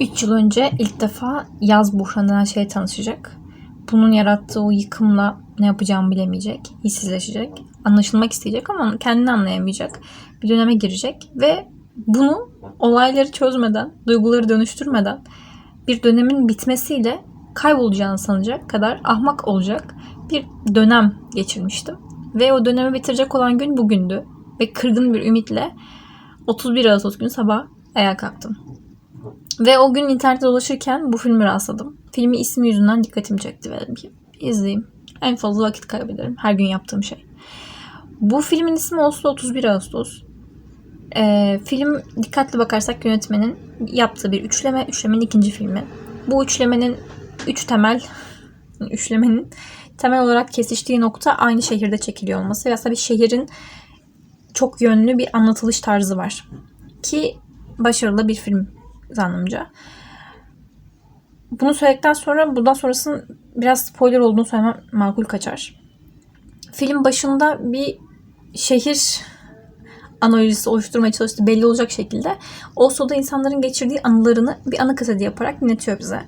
3 yıl önce ilk defa yaz buhranı denen şeye tanışacak. Bunun yarattığı o yıkımla ne yapacağını bilemeyecek, hissizleşecek, anlaşılmak isteyecek ama kendini anlayamayacak bir döneme girecek ve bunu olayları çözmeden, duyguları dönüştürmeden bir dönemin bitmesiyle kaybolacağını sanacak kadar ahmak olacak bir dönem geçirmiştim. Ve o dönemi bitirecek olan gün bugündü. Ve kırgın bir ümitle 31 Ağustos günü sabah ayağa kalktım. Ve o gün internette dolaşırken bu filmi rastladım. Filmi ismi yüzünden dikkatimi çekti ve ki izleyeyim. En fazla vakit kaybederim. Her gün yaptığım şey. Bu filmin ismi Oslo 31 Ağustos. Ee, film dikkatli bakarsak yönetmenin yaptığı bir üçleme. Üçlemenin ikinci filmi. Bu üçlemenin üç temel üçlemenin temel olarak kesiştiği nokta aynı şehirde çekiliyor olması. Ve aslında bir şehrin çok yönlü bir anlatılış tarzı var. Ki başarılı bir film zannımca. Bunu söyledikten sonra bundan sonrasının biraz spoiler olduğunu söylemem makul kaçar. Film başında bir şehir analojisi oluşturmaya çalıştı belli olacak şekilde. Oslo'da insanların geçirdiği anılarını bir anı kaseti yaparak dinletiyor bize.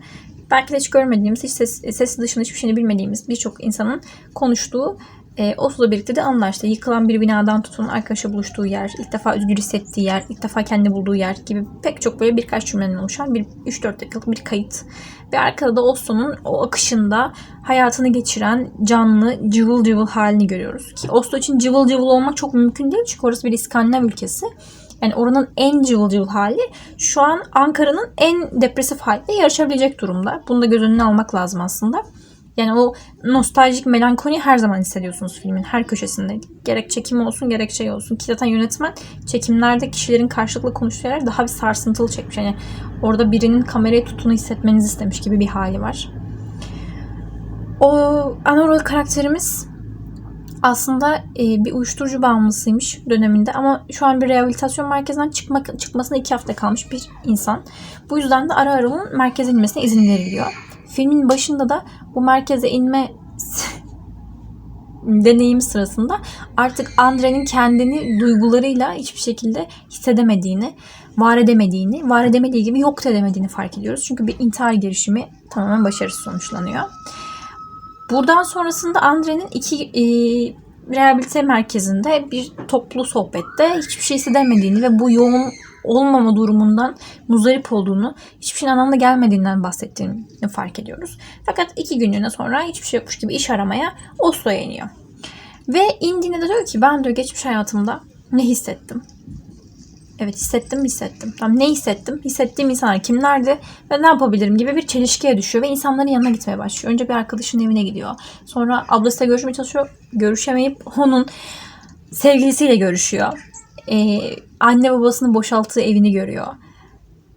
Belki de hiç görmediğimiz, hiç ses, sesi dışında hiçbir şeyini bilmediğimiz birçok insanın konuştuğu e, Oslo'da birlikte de anlar işte yıkılan bir binadan tutun arkadaşa buluştuğu yer, ilk defa özgür hissettiği yer, ilk defa kendi bulduğu yer gibi pek çok böyle birkaç cümleden oluşan bir 3-4 dakikalık bir kayıt. Ve arkada da Oslo'nun o akışında hayatını geçiren canlı cıvıl cıvıl halini görüyoruz. Ki Oslo için cıvıl cıvıl olmak çok mümkün değil çünkü orası bir İskandinav ülkesi. Yani oranın en cıvıl cıvıl hali şu an Ankara'nın en depresif haliyle yarışabilecek durumda. Bunu da göz önüne almak lazım aslında. Yani o nostaljik melankoli her zaman hissediyorsunuz filmin her köşesinde. Gerek çekim olsun gerek şey olsun. Ki zaten yönetmen çekimlerde kişilerin karşılıklı konuştuğu yerler daha bir sarsıntılı çekmiş. Yani orada birinin kamerayı tuttuğunu hissetmenizi istemiş gibi bir hali var. O ana rol karakterimiz aslında e, bir uyuşturucu bağımlısıymış döneminde ama şu an bir rehabilitasyon merkezinden çıkmak, çıkmasına iki hafta kalmış bir insan. Bu yüzden de ara ara onun merkeze inmesine izin veriliyor. Filmin başında da bu merkeze inme deneyimi sırasında artık Andre'nin kendini duygularıyla hiçbir şekilde hissedemediğini, var edemediğini, var edemediği gibi yok edemediğini fark ediyoruz. Çünkü bir intihar girişimi tamamen başarısız sonuçlanıyor. Buradan sonrasında Andre'nin iki e, rehabilite merkezinde bir toplu sohbette hiçbir şey hissedemediğini ve bu yoğun olmama durumundan muzdarip olduğunu, hiçbir şeyin anlamda gelmediğinden bahsettiğini fark ediyoruz. Fakat iki günlüğüne sonra hiçbir şey yokmuş gibi iş aramaya Oslo'ya iniyor. Ve indiğinde de diyor ki ben diyor geçmiş hayatımda ne hissettim? Evet hissettim hissettim. Tamam ne hissettim? Hissettiğim insanlar kimlerdi ve ne yapabilirim gibi bir çelişkiye düşüyor ve insanların yanına gitmeye başlıyor. Önce bir arkadaşının evine gidiyor. Sonra ablasıyla görüşmeye çalışıyor. Görüşemeyip onun sevgilisiyle görüşüyor e, anne babasının boşalttığı evini görüyor.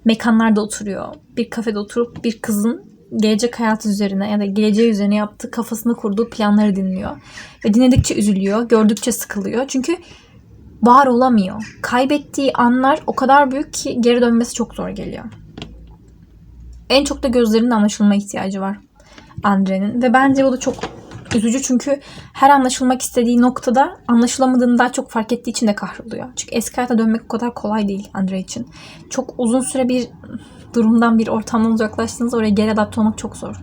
Mekanlarda oturuyor. Bir kafede oturup bir kızın gelecek hayatı üzerine ya da geleceği üzerine yaptığı kafasını kurduğu planları dinliyor. Ve dinledikçe üzülüyor, gördükçe sıkılıyor. Çünkü var olamıyor. Kaybettiği anlar o kadar büyük ki geri dönmesi çok zor geliyor. En çok da gözlerinin anlaşılma ihtiyacı var Andre'nin. Ve bence o da çok üzücü çünkü her anlaşılmak istediği noktada anlaşılamadığını daha çok fark ettiği için de kahroluyor. Çünkü eski hayata dönmek o kadar kolay değil Andre için. Çok uzun süre bir durumdan bir ortamdan uzaklaştığınızda oraya geri adapte olmak çok zor.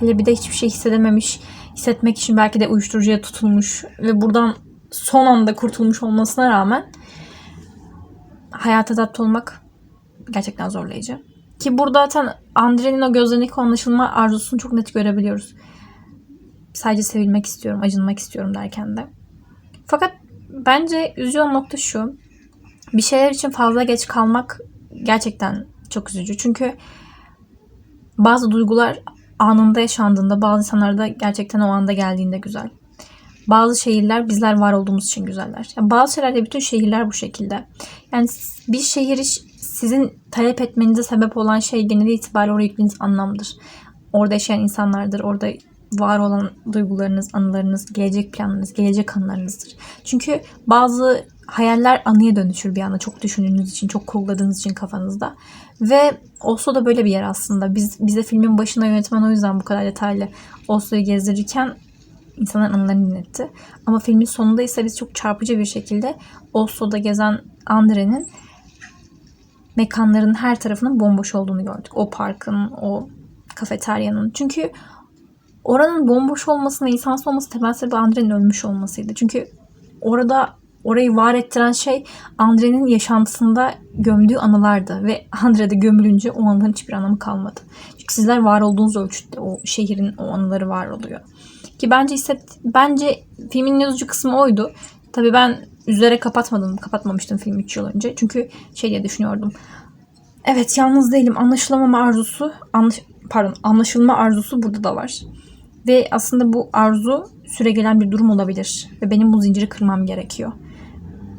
Hele bir de hiçbir şey hissedememiş, hissetmek için belki de uyuşturucuya tutulmuş ve buradan son anda kurtulmuş olmasına rağmen hayata adapte olmak gerçekten zorlayıcı. Ki burada zaten Andre'nin o gözlerindeki anlaşılma arzusunu çok net görebiliyoruz. Sadece sevilmek istiyorum, acınmak istiyorum derken de. Fakat bence üzücü olan nokta şu. Bir şeyler için fazla geç kalmak gerçekten çok üzücü. Çünkü bazı duygular anında yaşandığında, bazı insanlarda gerçekten o anda geldiğinde güzel. Bazı şehirler bizler var olduğumuz için güzeller. Yani bazı şeylerde bütün şehirler bu şekilde. Yani bir şehir sizin talep etmenize sebep olan şey genel itibariyle oraya yüklediğiniz anlamdır. Orada yaşayan insanlardır, orada var olan duygularınız, anılarınız, gelecek planlarınız, gelecek anılarınızdır. Çünkü bazı hayaller anıya dönüşür bir anda çok düşündüğünüz için, çok kurguladığınız için kafanızda. Ve Oslo da böyle bir yer aslında. Biz bize filmin başında yönetmen o yüzden bu kadar detaylı Oslo'yu gezdirirken insanların anılarını dinletti. Ama filmin sonunda ise biz çok çarpıcı bir şekilde Oslo'da gezen Andre'nin mekanların her tarafının bomboş olduğunu gördük. O parkın, o kafeteryanın. Çünkü oranın bomboş olmasına, insansız olması temel sebebi Andre'nin ölmüş olmasıydı. Çünkü orada orayı var ettiren şey Andre'nin yaşantısında gömdüğü anılardı. Ve Andre de gömülünce o anıların hiçbir anlamı kalmadı. Çünkü sizler var olduğunuz ölçütte o şehrin o anıları var oluyor. Ki bence hisset, bence filmin yazıcı kısmı oydu. Tabii ben üzere kapatmadım, kapatmamıştım film 3 yıl önce. Çünkü şey diye düşünüyordum. Evet yalnız değilim. Anlaşılamama arzusu, anlaş, pardon anlaşılma arzusu burada da var. Ve aslında bu arzu süregelen bir durum olabilir. Ve benim bu zinciri kırmam gerekiyor.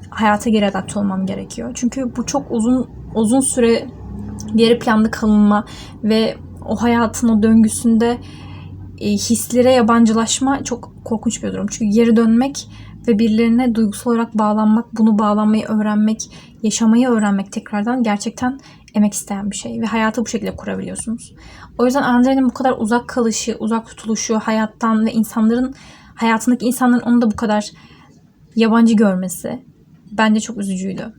Hayata geri adapte olmam gerekiyor. Çünkü bu çok uzun uzun süre geri planda kalınma ve o hayatın o döngüsünde e, hislere yabancılaşma çok korkunç bir durum. Çünkü geri dönmek ve birilerine duygusal olarak bağlanmak, bunu bağlanmayı öğrenmek, yaşamayı öğrenmek tekrardan gerçekten emek isteyen bir şey ve hayatı bu şekilde kurabiliyorsunuz. O yüzden Andre'nin bu kadar uzak kalışı, uzak tutuluşu hayattan ve insanların hayatındaki insanların onu da bu kadar yabancı görmesi bence çok üzücüydü.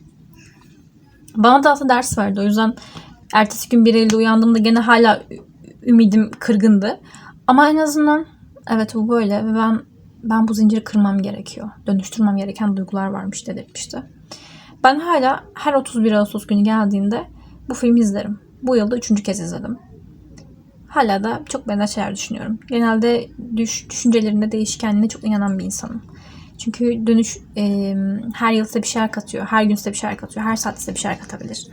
Bana da aslında ders verdi. O yüzden ertesi gün 1 Eylül'de uyandığımda gene hala ümidim kırgındı. Ama en azından evet bu böyle ve ben ben bu zinciri kırmam gerekiyor. Dönüştürmem gereken duygular varmış dedirtmişti. Ben hala her 31 Ağustos günü geldiğinde bu filmi izlerim. Bu yılda üçüncü kez izledim. Hala da çok benzer şeyler düşünüyorum. Genelde düş, düşüncelerinde değişkenliğine çok inanan bir insanım. Çünkü dönüş e, her yıl size bir şeyler katıyor. Her gün size bir şeyler katıyor. Her saat size bir şeyler katabilir.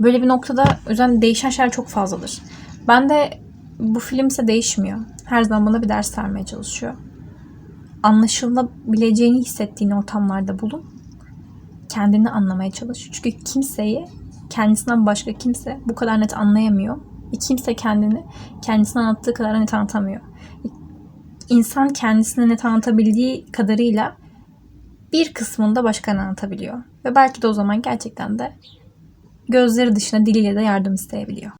Böyle bir noktada yüzden değişen şeyler çok fazladır. Ben de bu film ise değişmiyor. Her zaman bana bir ders vermeye çalışıyor. Anlaşılabileceğini hissettiğin ortamlarda bulun. Kendini anlamaya çalış. Çünkü kimseyi kendisinden başka kimse bu kadar net anlayamıyor. Ve kimse kendini kendisine anlattığı kadar net anlatamıyor. İnsan kendisine net anlatabildiği kadarıyla bir kısmında başkalarına anlatabiliyor. Ve belki de o zaman gerçekten de gözleri dışına diliyle de yardım isteyebiliyor.